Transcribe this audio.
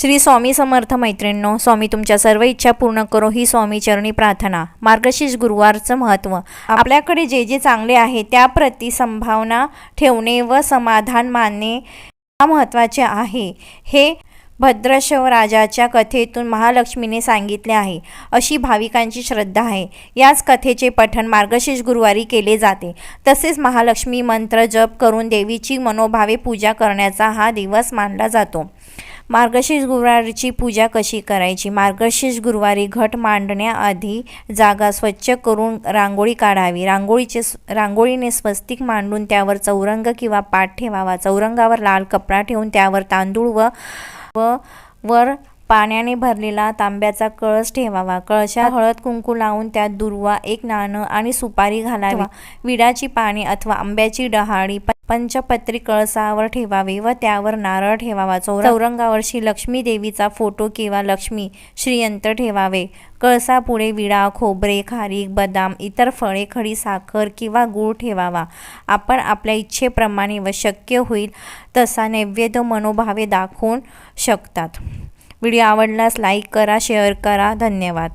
श्री स्वामी समर्थ मैत्रिणींनो स्वामी तुमच्या सर्व इच्छा पूर्ण करो ही स्वामी चरणी प्रार्थना. मार्गशीर्ष गुरुवारचं महत्त्व. आपल्याकडे जे जे चांगले आहे त्याप्रती संभावना ठेवणे व समाधान मानणे हा महत्त्वाचे आहे. हे भद्रशव राजाच्या कथेतून महालक्ष्मीने सांगितले आहे. अशी भाविकांची श्रद्धा आहे. याच कथेचे पठण मार्गशीर्ष गुरुवारी केले जाते. तसेच महालक्ष्मी मंत्र जप करून देवीची मनोभावे पूजा करण्याचा हा दिवस मानला जातो. मार्गशीर्ष गुरुवारीची पूजा कशी करायची? मार्गशीर्ष गुरुवारी घट मांडण्याआधी जागा स्वच्छ करून रांगोळी काढावी. रांगोळीचे रांगोळीने स्वस्तिक मांडून त्यावर चौरंग किंवा पाट ठेवावा. चौरंगावर लाल कपडा ठेवून त्यावर तांदूळ व व वर पाण्याने भरलेला तांब्याचा कळस ठेवावा. कळशात हळद कुंकू लावून त्यात दुर्वा एक नाणं आणि सुपारी घालावी. विडाची पाने अथवा आंब्याची डहाळी पंचपत्री कळसावर ठेवावी व त्यावर नारळ ठेवावा. चौर- लक्ष्मी देवीचा फोटो किंवा लक्ष्मी श्रीयंत्र ठेवावे. कळसापुढे विडा खोबरे खारीक बदाम इतर फळे खडी साखर किंवा गूळ ठेवावा. आपण आपल्या इच्छेप्रमाणे व शक्य होईल तसा नैवेद्य मनोभावे दाखवून शकतात. व्हिडिओ आवडल्यास लाईक करा शेअर करा. धन्यवाद.